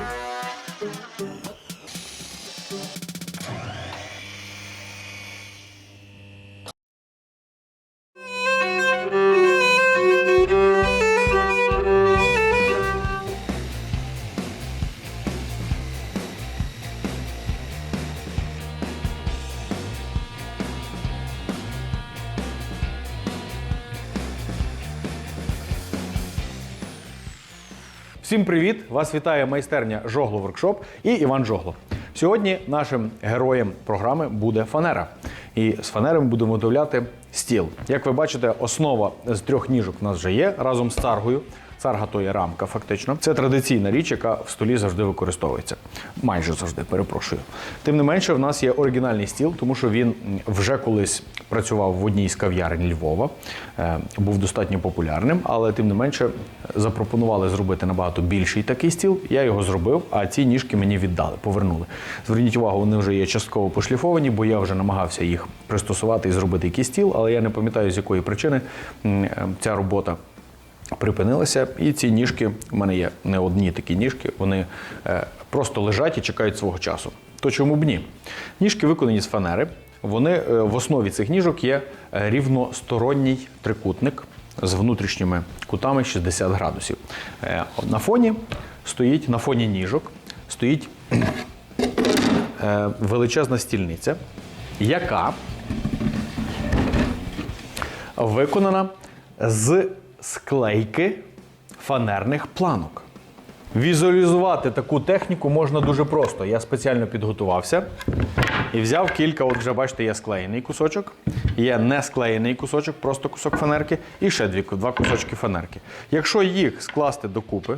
Bye. Всім привіт! Вас вітає майстерня Жогло Воркшоп і Іван Жогло. Сьогодні нашим героєм програми буде фанера. І з фанери будемо виготовляти стіл. Як ви бачите, основа з трьох ніжок у нас вже є разом з царгою. Царга то є рамка, фактично. Це традиційна річ, яка в столі завжди використовується. Майже завжди, перепрошую. Тим не менше, в нас є оригінальний стіл, тому що він вже колись працював в одній з кав'ярень Львова, е, був достатньо популярним, але тим не менше запропонували зробити набагато більший такий стіл. Я його зробив, а ці ніжки мені віддали, повернули. Зверніть увагу, вони вже є частково пошліфовані, бо я вже намагався їх пристосувати і зробити якийсь стіл, але я не пам'ятаю, з якої причини е, ця робота припинилася. І ці ніжки, в мене є не одні такі ніжки, вони е, просто лежать і чекають свого часу. То чому б ні? Ніжки виконані з фанери. Вони е, в основі цих ніжок є е, рівносторонній трикутник з внутрішніми кутами 60 градусів. На фоні стоїть, на фоні ніжок стоїть величезна стільниця, яка виконана з склейки фанерних планок. Візуалізувати таку техніку можна дуже просто. Я спеціально підготувався і взяв кілька, от вже бачите, є склеєний кусочок, є не склеєний кусочок, просто кусок фанерки, і ще дві, два кусочки фанерки. Якщо їх скласти докупи,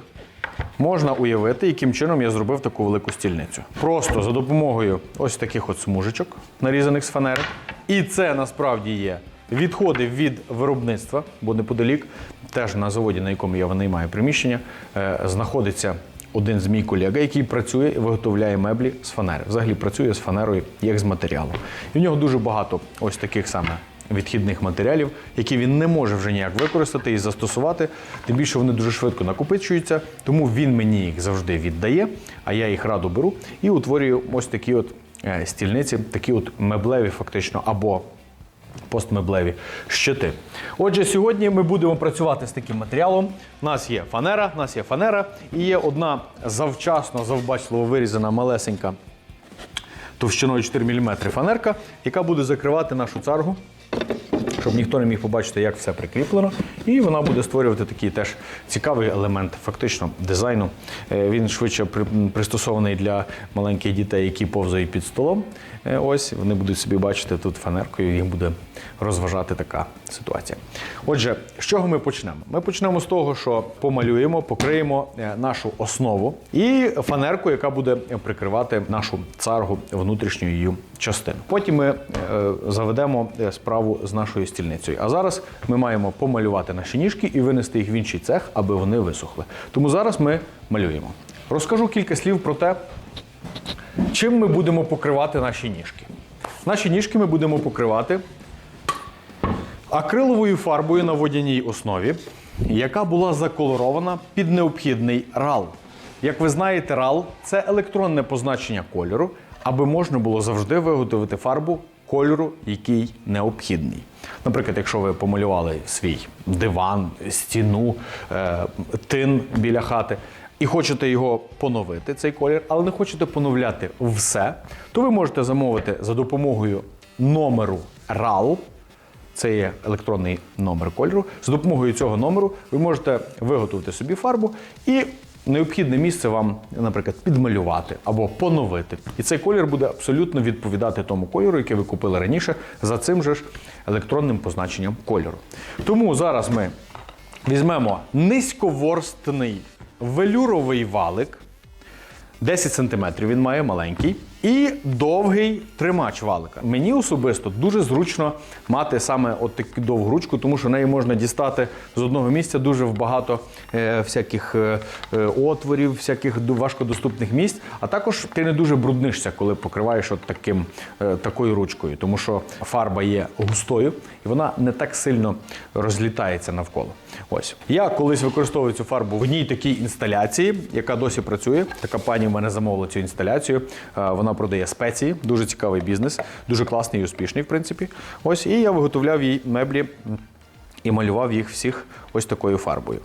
можна уявити, яким чином я зробив таку велику стільницю. Просто за допомогою ось таких от смужечок, нарізаних з фанери. І це насправді є відходи від виробництва, бо неподалік, теж на заводі, на якому я винаймаю приміщення, е, знаходиться один з мій колега, який працює і виготовляє меблі з фанери. Взагалі працює з фанерою як з матеріалом. І в нього дуже багато ось таких саме відхідних матеріалів, які він не може вже ніяк використати і застосувати. Тим більше вони дуже швидко накопичуються, тому він мені їх завжди віддає, а я їх радо беру і утворюю ось такі от е, стільниці, такі от меблеві, фактично, або постмеблеві щити. Отже, сьогодні ми будемо працювати з таким матеріалом. У нас є фанера, у нас є фанера і є одна завчасно, завбачливо вирізана малесенька товщиною 4 мм фанерка, яка буде закривати нашу царгу, щоб ніхто не міг побачити, як все прикріплено. І вона буде створювати такий теж цікавий елемент фактично дизайну. Е, Він швидше пристосований для маленьких дітей, які повзають під столом. Е, Ось вони будуть собі бачити тут фанеркою, їх буде розважати така ситуація. Отже, з чого ми почнемо? Ми почнемо з того, що помалюємо, покриємо е, нашу основу і фанерку, яка буде прикривати нашу царгу внутрішню її частину. Потім ми заведемо справу з нашою стільницею. А зараз ми маємо помалювати наші ніжки і винести їх в інший цех, аби вони висохли. Тому зараз ми малюємо. Розкажу кілька слів про те, чим ми будемо покривати наші ніжки. Наші ніжки ми будемо покривати акриловою фарбою на водяній основі, яка була заколорована під необхідний рал. Як ви знаєте, рал це електронне позначення кольору, аби можна було завжди виготовити фарбу кольору, який необхідний. Наприклад, якщо ви помалювали свій диван, стіну, е, тин біля хати. І хочете його поновити, цей колір, але не хочете поновляти все, то ви можете замовити за допомогою номеру RAL, це є електронний номер кольору. З допомогою цього номеру ви можете виготовити собі фарбу і необхідне місце вам, наприклад, підмалювати або поновити. І цей колір буде абсолютно відповідати тому кольору, який ви купили раніше, за цим же ж електронним позначенням кольору. Тому зараз ми візьмемо низьковорстний велюровий валик. 10 см він має маленький. І довгий тримач валика. Мені особисто дуже зручно мати саме от таку довгу ручку, тому що нею можна дістати з одного місця дуже багато е, всяких е, е, отворів, всяких важкодоступних місць. А також ти не дуже бруднишся, коли покриваєш от таким, такою ручкою, тому що фарба є густою і вона не так сильно розлітається навколо. Ось я колись використовую цю фарбу в одній такій інсталяції, яка досі працює. Така пані в мене замовила цю інсталяцію. Е, Вона продає спеції, дуже цікавий бізнес, дуже класний і успішний, в принципі. Ось і я виготовляв їй меблі і малював їх всіх ось такою фарбою.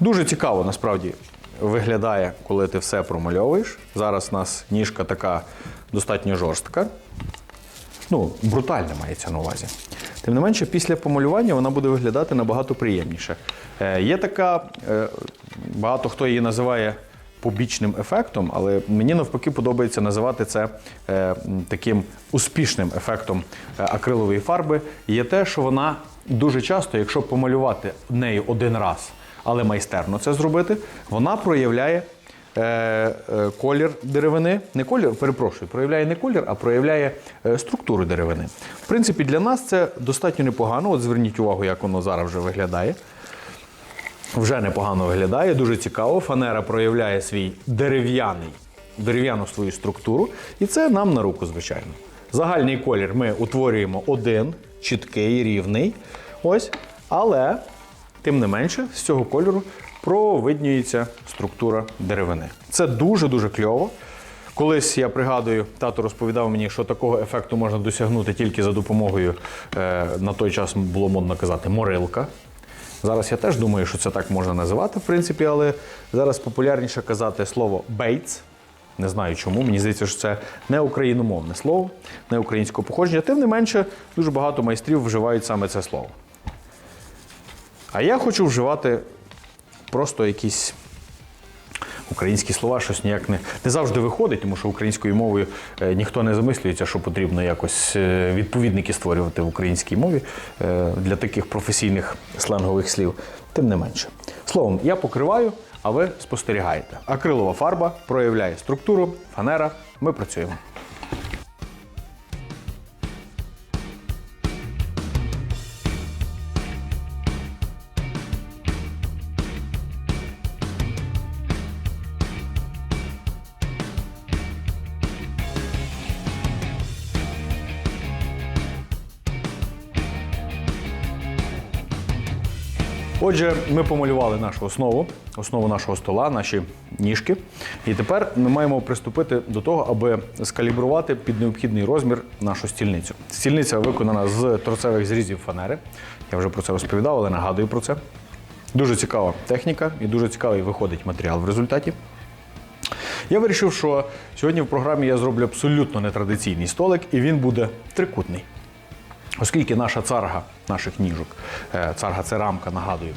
Дуже цікаво насправді виглядає, коли ти все промальовуєш. Зараз у нас ніжка така достатньо жорстка. Ну, брутальна мається на увазі. Тим не менше, після помалювання вона буде виглядати набагато приємніше. Е, є така, е, багато хто її називає побічним ефектом, але мені навпаки подобається називати це е, таким успішним ефектом е, акрилової фарби. Є те, що вона дуже часто, якщо помалювати нею один раз, але майстерно це зробити, вона проявляє е, колір деревини. Не колір, перепрошую, проявляє не колір, а проявляє структуру деревини. В принципі, для нас це достатньо непогано. От зверніть увагу, як воно зараз вже виглядає. Вже непогано виглядає, дуже цікаво. Фанера проявляє свій дерев'яний, дерев'яну свою структуру, і це нам на руку, звичайно. Загальний колір ми утворюємо один, чіткий, рівний. Ось, але тим не менше, з цього кольору провиднюється структура деревини. Це дуже-дуже кльово. Колись я пригадую, тато розповідав мені, що такого ефекту можна досягнути тільки за допомогою, е, на той час було модно казати, морилка. Зараз я теж думаю, що це так можна називати, в принципі, але зараз популярніше казати слово бейтс. Не знаю чому. Мені здається, що це не україномовне слово, не українського походження. Тим не менше, дуже багато майстрів вживають саме це слово. А я хочу вживати просто якісь українські слова, щось ніяк не, не завжди виходить, тому що українською мовою е, ніхто не замислюється, що потрібно якось е, відповідники створювати в українській мові е, для таких професійних сленгових слів. Тим не менше. Словом, я покриваю, а ви спостерігаєте. Акрилова фарба проявляє структуру, фанера. Ми працюємо. Отже, ми помалювали нашу основу, основу нашого стола, наші ніжки. І тепер ми маємо приступити до того, аби скалібрувати під необхідний розмір нашу стільницю. Стільниця виконана з торцевих зрізів фанери. Я вже про це розповідав, але нагадую про це. Дуже цікава техніка і дуже цікавий виходить матеріал в результаті. Я вирішив, що сьогодні в програмі я зроблю абсолютно нетрадиційний столик, і він буде трикутний. Оскільки наша царга наших ніжок, е, царга це рамка, нагадую,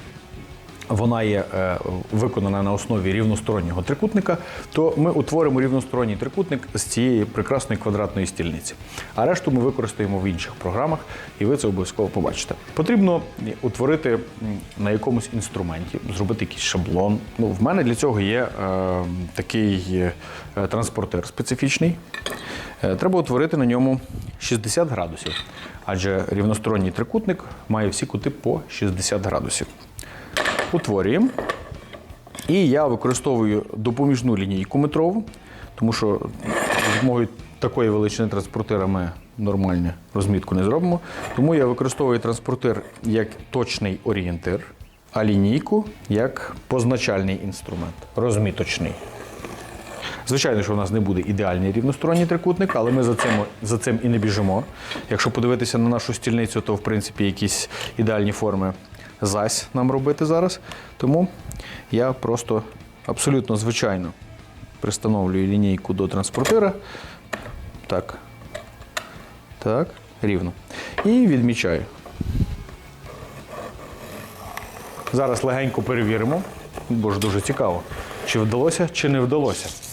вона є е, виконана на основі рівностороннього трикутника, то ми утворимо рівносторонній трикутник з цієї прекрасної квадратної стільниці. А решту ми використаємо в інших програмах, і ви це обов'язково побачите. Потрібно утворити на якомусь інструменті, зробити якийсь шаблон. Ну, в мене для цього є е, такий е, транспортер специфічний. Треба утворити на ньому 60 градусів, адже рівносторонній трикутник має всі кути по 60 градусів. Утворюємо. І я використовую допоміжну лінійку метрову, тому що з допомогою такої величини транспортира ми нормальну розмітку не зробимо. Тому я використовую транспортир як точний орієнтир, а лінійку як позначальний інструмент, розміточний. Звичайно, що у нас не буде ідеальний рівносторонній трикутник, але ми за цим, за цим і не біжимо. Якщо подивитися на нашу стільницю, то в принципі якісь ідеальні форми зась нам робити зараз. Тому я просто абсолютно звичайно пристановлюю лінійку до транспортира. Так. Так, рівно. І відмічаю. Зараз легенько перевіримо, бо ж дуже цікаво, чи вдалося, чи не вдалося.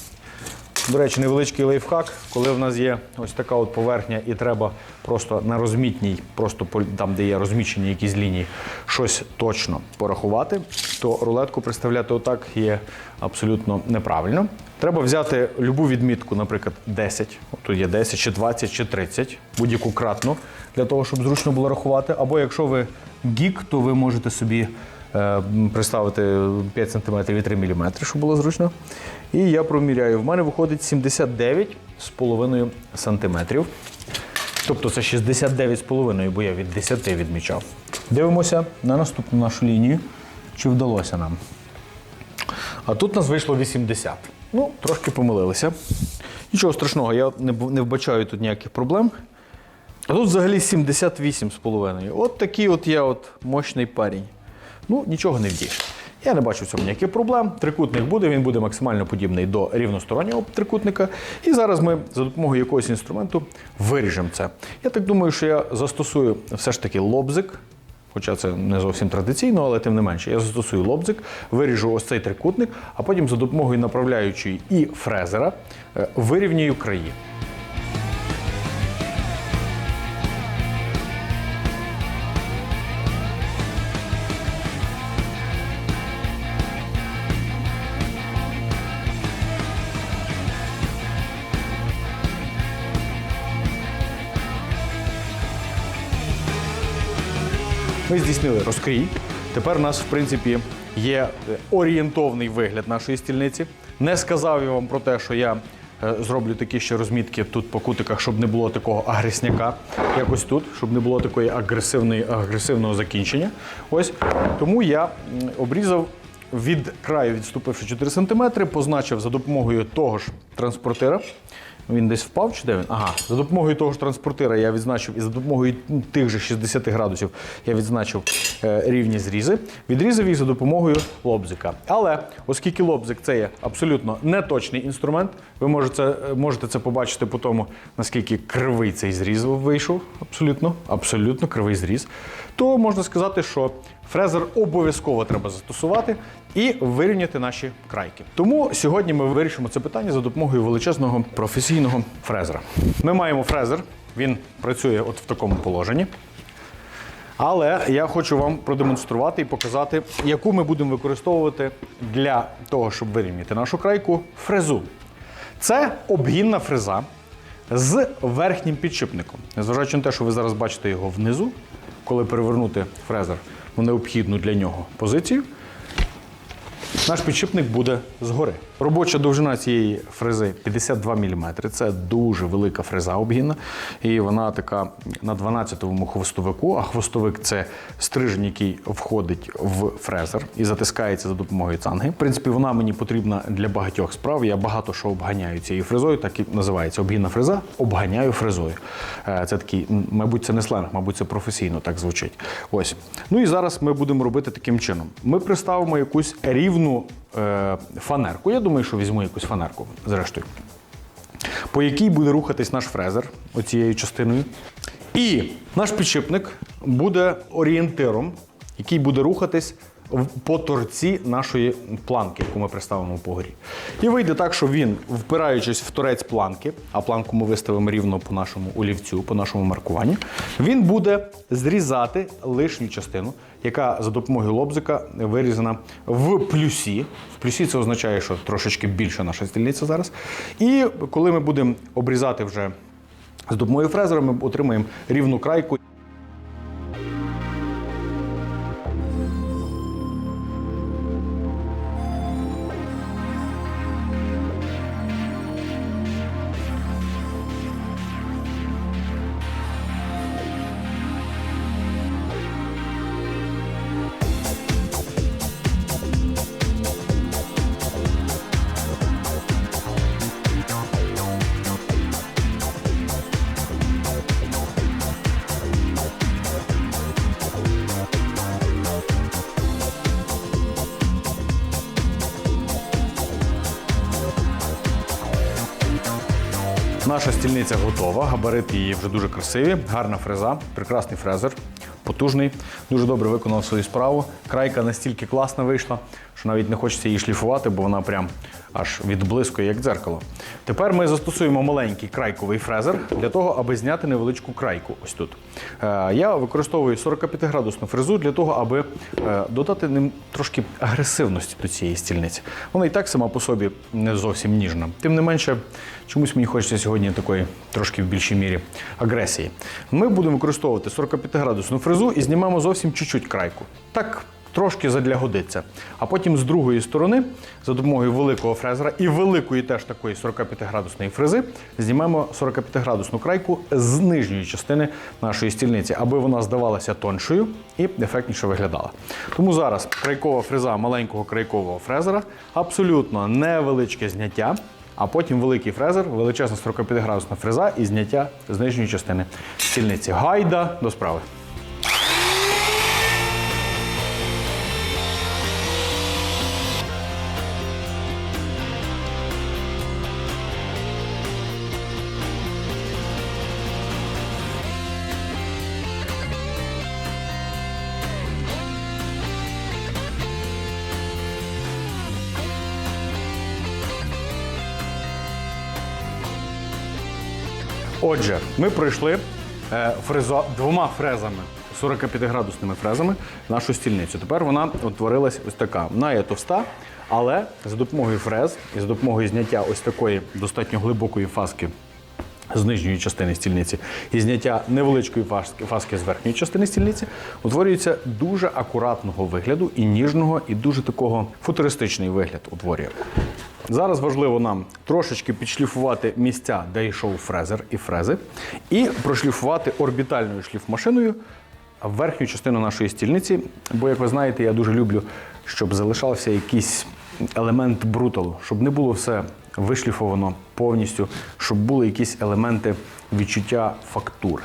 До речі, невеличкий лайфхак, коли в нас є ось така от поверхня, і треба просто на розмітній, просто там, де є розміщені якісь лінії, щось точно порахувати, то рулетку представляти отак є абсолютно неправильно. Треба взяти любу відмітку, наприклад, 10, тут є 10, чи 20, чи 30, будь-яку кратну, для того, щоб зручно було рахувати. Або якщо ви гік, то ви можете собі е, приставити 5 см і 3 мм, щоб було зручно. І я проміряю. В мене виходить 79,5 см. Тобто це 69,5, бо я від 10 відмічав. Дивимося на наступну нашу лінію, чи вдалося нам. А тут нас вийшло 80. Ну, трошки помилилися. Нічого страшного, я не, вбачаю тут ніяких проблем. А тут взагалі 78,5. От такий от я от мощний парень. Ну, нічого не вдієш. Я не бачу в цьому ніяких проблем. Трикутник буде, він буде максимально подібний до рівностороннього трикутника. І зараз ми за допомогою якогось інструменту виріжемо це. Я так думаю, що я застосую все ж таки лобзик. Хоча це не зовсім традиційно, але тим не менше, я застосую лобзик, виріжу ось цей трикутник, а потім за допомогою направляючої і фрезера е, вирівнюю краї. Ми здійснили розкрій. Тепер у нас, в принципі, є е, орієнтовний вигляд нашої стільниці. Не сказав я вам про те, що я е, зроблю такі ще розмітки тут по кутиках, щоб не було такого агресняка, якось тут, щоб не було такої агресивної, агресивного закінчення. Ось тому я обрізав від краю, відступивши 4 см, позначив за допомогою того ж транспортира. Він десь впав чи де він? Ага, за допомогою того ж транспортира я відзначив, і за допомогою тих же 60 градусів я відзначив е, рівні зрізи. Відрізав їх за допомогою лобзика. Але оскільки лобзик це є абсолютно неточний інструмент, ви можете, можете це побачити по тому, наскільки кривий цей зріз вийшов. Абсолютно, абсолютно кривий зріз. То можна сказати, що фрезер обов'язково треба застосувати і вирівняти наші крайки. Тому сьогодні ми вирішимо це питання за допомогою величезного професійного фрезера. Ми маємо фрезер, він працює от в такому положенні. Але я хочу вам продемонструвати і показати, яку ми будемо використовувати для того, щоб вирівняти нашу крайку фрезу. Це обгінна фреза з верхнім підшипником. Незважаючи на те, що ви зараз бачите його внизу, коли перевернути фрезер в необхідну для нього позицію, наш підшипник буде згори. Робоча довжина цієї фрези 52 мм. Це дуже велика фреза обгінна. І вона така на 12-му хвостовику, а хвостовик це стрижень, який входить в фрезер і затискається за допомогою цанги. В принципі, вона мені потрібна для багатьох справ. Я багато що обганяю цією фрезою, так і називається обгінна фреза. Обганяю фрезою. Е, Це такий, мабуть, це не сленг, мабуть, це професійно так звучить. Ось. Ну і зараз ми будемо робити таким чином. Ми приставимо якусь рівну е, фанерку. Я думаю, що візьму якусь фанерку, зрештою, по якій буде рухатись наш фрезер оцією частиною. І наш підшипник буде орієнтиром, який буде рухатись по торці нашої планки, яку ми приставимо по горі. І вийде так, що він, впираючись в торець планки, а планку ми виставимо рівно по нашому олівцю, по нашому маркуванню, він буде зрізати лишню частину, яка за допомогою лобзика вирізана в плюсі. В плюсі це означає, що трошечки більша наша стільниця зараз. І коли ми будемо обрізати вже з допомогою фрезера, ми отримаємо рівну крайку. Наша стільниця готова, габарити її вже дуже красиві, гарна фреза, прекрасний фрезер. потужний, дуже добре виконав свою справу. Крайка настільки класна вийшла, що навіть не хочеться її шліфувати, бо вона прям аж відблискує, як дзеркало. Тепер ми застосуємо маленький крайковий фрезер для того, аби зняти невеличку крайку. Ось тут. Е, Я використовую 45-градусну фрезу для того, аби е, додати ним трошки агресивності до цієї стільниці. Вона і так сама по собі не зовсім ніжна. Тим не менше, чомусь мені хочеться сьогодні такої трошки в більшій мірі агресії. Ми будемо використовувати 45-градусну фрезу і знімаємо зовсім чуть-чуть крайку. Так трошки задля годиться. А потім з другої сторони, за допомогою великого фрезера і великої теж такої 45-градусної фрези, знімаємо 45-градусну крайку з нижньої частини нашої стільниці, аби вона здавалася тоншою і ефектніше виглядала. Тому зараз крайкова фреза маленького крайкового фрезера, абсолютно невеличке зняття. А потім великий фрезер, величезна 45-градусна фреза і зняття з нижньої частини стільниці. Гайда до справи. Отже, ми пройшли е, фрезо, двома фрезами, 45-градусними фрезами нашу стільницю. Тепер вона утворилась ось така. Вона є товста, але за допомогою фрез і за допомогою зняття ось такої достатньо глибокої фаски з нижньої частини стільниці і зняття невеличкої фаски, фаски з верхньої частини стільниці утворюється дуже акуратного вигляду і ніжного, і дуже такого футуристичний вигляд утворює. Зараз важливо нам трошечки підшліфувати місця, де йшов фрезер і фрези, і прошліфувати орбітальною шліфмашиною верхню частину нашої стільниці. Бо, як ви знаєте, я дуже люблю, щоб залишався якийсь елемент бруталу, щоб не було все вишліфовано повністю, щоб були якісь елементи відчуття фактури.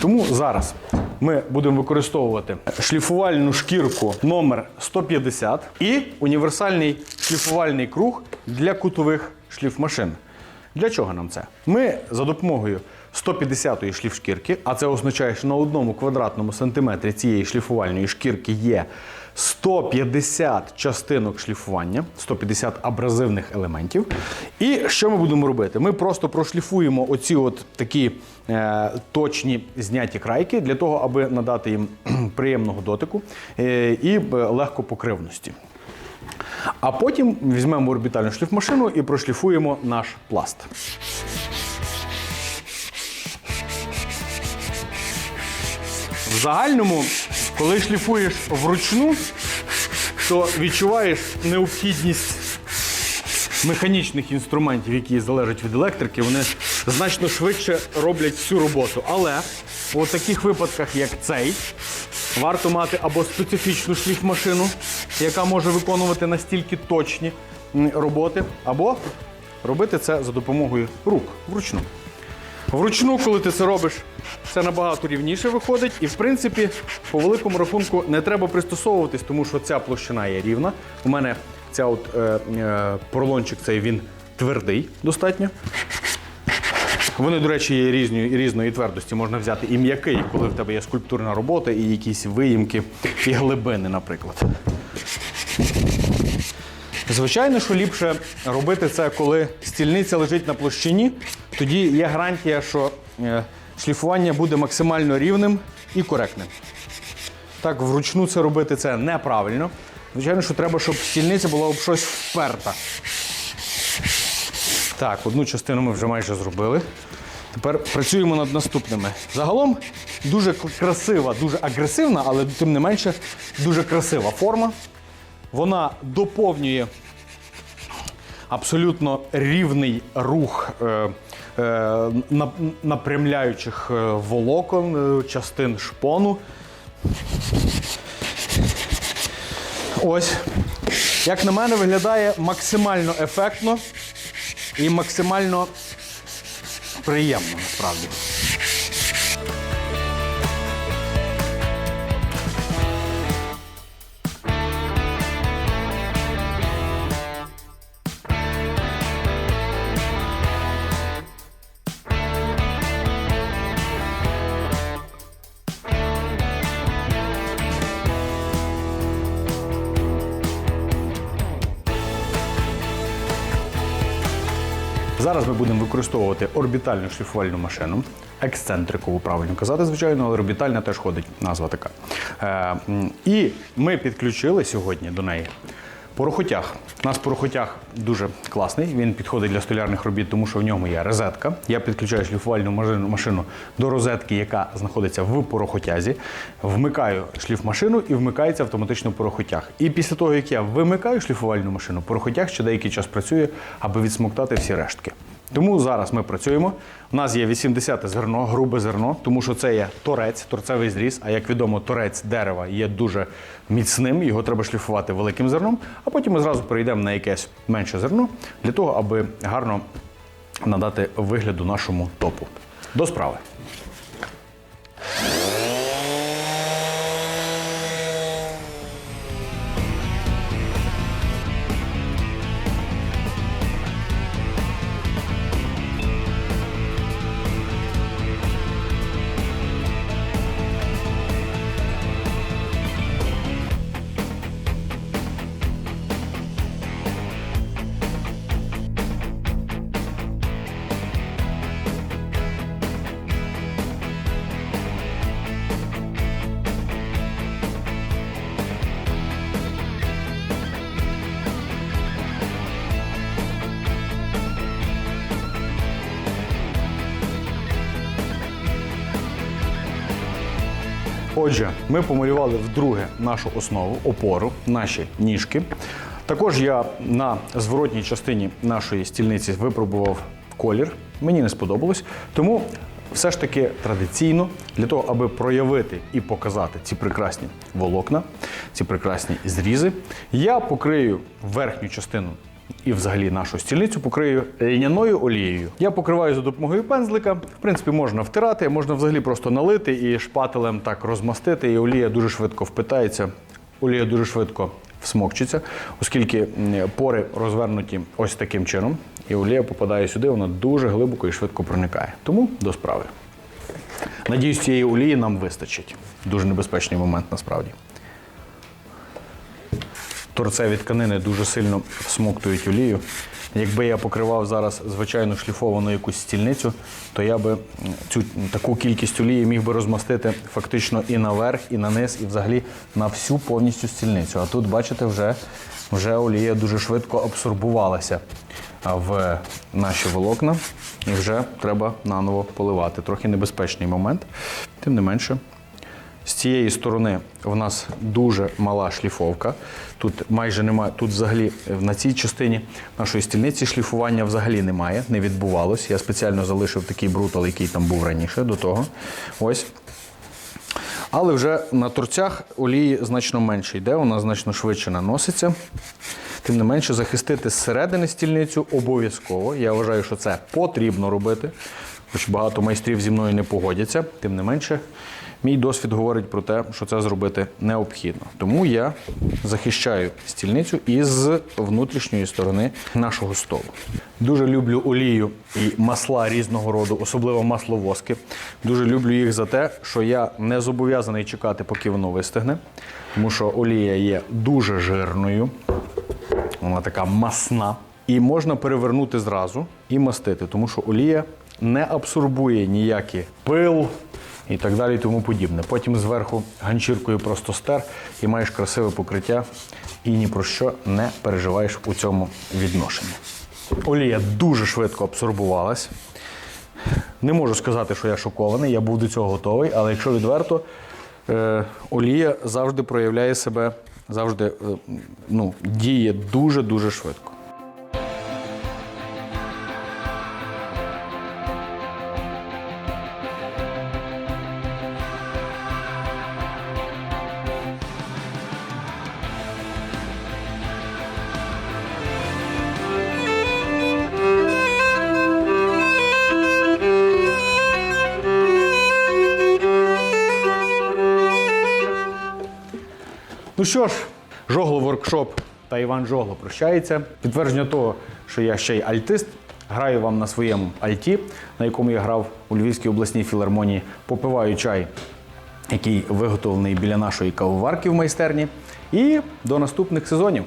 Тому зараз ми будемо використовувати шліфувальну шкірку номер 150 і універсальний шліфувальний круг для кутових шліфмашин. Для чого нам це? Ми за допомогою 150-ї шліфшкірки, а це означає, що на одному квадратному сантиметрі цієї шліфувальної шкірки є 150 частинок шліфування, 150 абразивних елементів. І що ми будемо робити? Ми просто прошліфуємо оці от такі е, точні зняті крайки для того, аби надати їм приємного дотику е, і е, легкопокривності. А потім візьмемо орбітальну шліфмашину і прошліфуємо наш пласт. В загальному, коли шліфуєш вручну, то відчуваєш необхідність механічних інструментів, які залежать від електрики, вони значно швидше роблять всю роботу. Але у таких випадках, як цей, варто мати або специфічну шліфмашину, яка може виконувати настільки точні роботи, або робити це за допомогою рук вручну. Вручну, коли ти це робиш, це набагато рівніше виходить. І в принципі, по великому рахунку не треба пристосовуватись, тому що ця площина є рівна. У мене ця от е, е, поролончик цей він твердий достатньо. Вони, до речі, є різної, різної твердості. Можна взяти і м'який, коли в тебе є скульптурна робота, і якісь виїмки, і глибини, наприклад. Звичайно, що ліпше робити це, коли стільниця лежить на площині. Тоді є гарантія, що е, шліфування буде максимально рівним і коректним. Так, вручну це робити це неправильно. Звичайно, що треба, щоб стільниця була об щось вперта. Так, одну частину ми вже майже зробили. Тепер працюємо над наступними. Загалом дуже красива, дуже агресивна, але тим не менше дуже красива форма. Вона доповнює абсолютно рівний рух е, напрямляючих е, волокон, е, частин шпону. Ось. Як на мене, виглядає максимально ефектно і максимально приємно насправді. Зараз ми будемо використовувати орбітальну шліфувальну машину, ексцентрикову, правильно казати, звичайно, але орбітальна теж ходить, назва така. Е, і ми підключили сьогодні до неї порохотяг. У нас порохотяг дуже класний. Він підходить для столярних робіт, тому що в ньому є розетка. Я підключаю шліфувальну машину- до розетки, яка знаходиться в порохотязі. Вмикаю шліфмашину і вмикається автоматично порохотяг. І після того, як я вимикаю шліфувальну машину, порохотяг ще деякий час працює, аби відсмоктати всі рештки. Тому зараз ми працюємо. У нас є 80 зерно, грубе зерно, тому що це є торець, торцевий зріз. А як відомо, торець дерева є дуже міцним, його треба шліфувати великим зерном, а потім ми зразу перейдемо на якесь менше зерно для того, аби гарно надати вигляду нашому топу. До справи. Отже, ми помалювали вдруге нашу основу, опору, наші ніжки. Також я на зворотній частині нашої стільниці випробував колір. Мені не сподобалось. Тому все ж таки традиційно для того, аби проявити і показати ці прекрасні волокна, ці прекрасні зрізи, я покрию верхню частину і взагалі нашу стільницю покрию льняною олією. Я покриваю за допомогою пензлика. В принципі, можна втирати, можна взагалі просто налити і шпателем так розмастити, і олія дуже швидко впитається. Олія дуже швидко всмокчиться, оскільки пори розвернуті ось таким чином, і олія попадає сюди, вона дуже глибоко і швидко проникає. Тому до справи. Надіюсь, цієї олії нам вистачить. Дуже небезпечний момент насправді. Торцеві тканини дуже сильно всмоктують олію. Якби я покривав зараз звичайну шліфовану якусь стільницю, то я би цю таку кількість олії міг би розмастити фактично і наверх, і на низ, і взагалі на всю повністю стільницю. А тут, бачите, вже, вже олія дуже швидко абсорбувалася в наші волокна, і вже треба наново поливати. Трохи небезпечний момент, тим не менше. З цієї сторони в нас дуже мала шліфовка. Тут майже немає, тут взагалі на цій частині нашої стільниці шліфування взагалі немає, не відбувалось. Я спеціально залишив такий брутал, який там був раніше до того. Ось. Але вже на торцях олії значно менше йде, вона значно швидше наноситься. Тим не менше, захистити зсередини стільницю обов'язково. Я вважаю, що це потрібно робити. Хоч багато майстрів зі мною не погодяться. Тим не менше, мій досвід говорить про те, що це зробити необхідно. Тому я захищаю стільницю із внутрішньої сторони нашого столу. Дуже люблю олію і масла різного роду, особливо масло воски. Дуже люблю їх за те, що я не зобов'язаний чекати, поки воно вистигне, тому що олія є дуже жирною. Вона така масна. І можна перевернути зразу і мастити, тому що олія не абсорбує ніякий пил і так далі, і тому подібне. Потім зверху ганчіркою просто стер і маєш красиве покриття, і ні про що не переживаєш у цьому відношенні. Олія дуже швидко абсорбувалась. Не можу сказати, що я шокований, я був до цього готовий, але якщо відверто, е, олія завжди проявляє себе, завжди е, ну, діє дуже-дуже швидко. Ну що ж, Жогло воркшоп та Іван Жогло прощається. Підтвердження того, що я ще й альтист. Граю вам на своєму альті, на якому я грав у Львівській обласній філармонії. Попиваю чай, який виготовлений біля нашої кавоварки в майстерні. І до наступних сезонів.